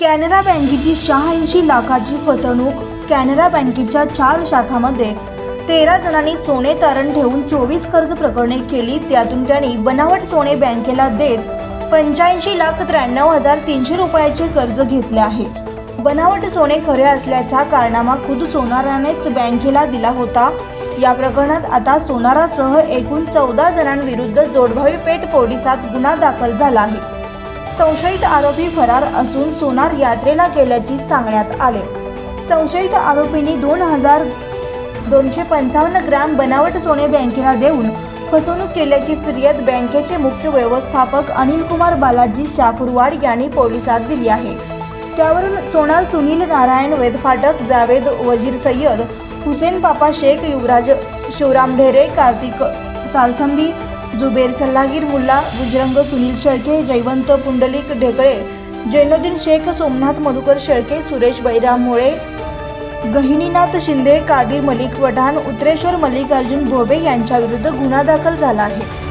कॅनरा बँकेची शहाऐंशी लाखाची फसवणूक कॅनरा बँकेच्या चार शाखामध्ये. तेरा जणांनी सोने तारण ठेवून चोवीस कर्ज प्रकरणे केली त्यातून त्यांनी बनावट सोने बँकेला देत पंच्याऐंशी लाख त्र्याण्णव हजार तीनशे रुपयाचे कर्ज घेतले आहे. बनावट सोने खरे असल्याचा कारनामा खुद सोनारानेच बँकेला दिला होता. या प्रकरणात आता सोनारासह एकूण चौदा जणांविरुद्ध जोडभावी पेठ पोलिसात गुन्हा दाखल झाला आहे. संशयित आरोपी फरार असून सोनार यात्रेला गेल्याचे सांगण्यात आले. संशयित आरोपींनी दोन हजार दोनशे पंचावन्न ग्रॅम बनावट सोने बँकेला देऊन फसवणूक केल्याची फिर्याद बँकेचे मुख्य व्यवस्थापक अनिल कुमार बालाजी शाकुरवाड यांनी पोलिसात दिली आहे. त्यावरून सोनार सुनील नारायण वेदफाटक जावेद वजीर सय्यद हुसेन पापा शेख युवराज शिवराम ढेरे कार्तिक सालसंबी जुबेर सल्लागीर मुल्ला गुजरंग सुनील शेळके जयवंत पुंडलिक ढेकळे जैनुद्दीन शेख सोमनाथ मधुकर शेळके सुरेश बैराम मोळे गहिनीनाथ शिंदे कादीर मलिक वठाण उत्रेश्वर मल्लिकार्जुन भोबे यांच्याविरुद्ध गुन्हा दाखल झाला आहे.